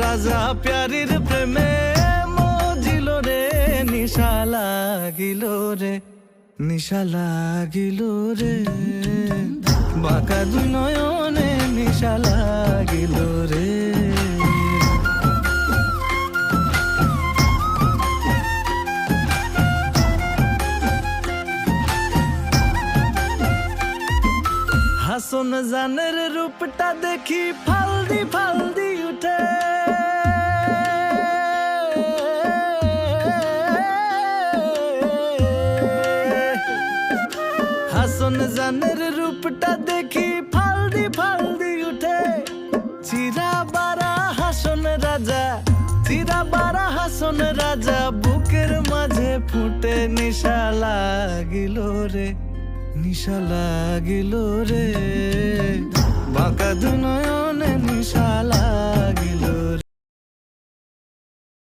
রাজা প্যারির প্রেমে মজিল রে, নিশা লাগিল রে, নিশা লাগিল রে। বাঁকা দুই নয়নে নিশা লাগিল রে। হাসন জানের রূপটা দেখি, ফালদি ফালদি উঠে হাসন জানের রূপটা দেখি ফালদি ফালদি উঠে চিরা বারা হাসন রাজা চিরা বারা হাসন রাজা বুকের মাঝে ফুটে নিশা লাগিল রে নিশা লাগিল রে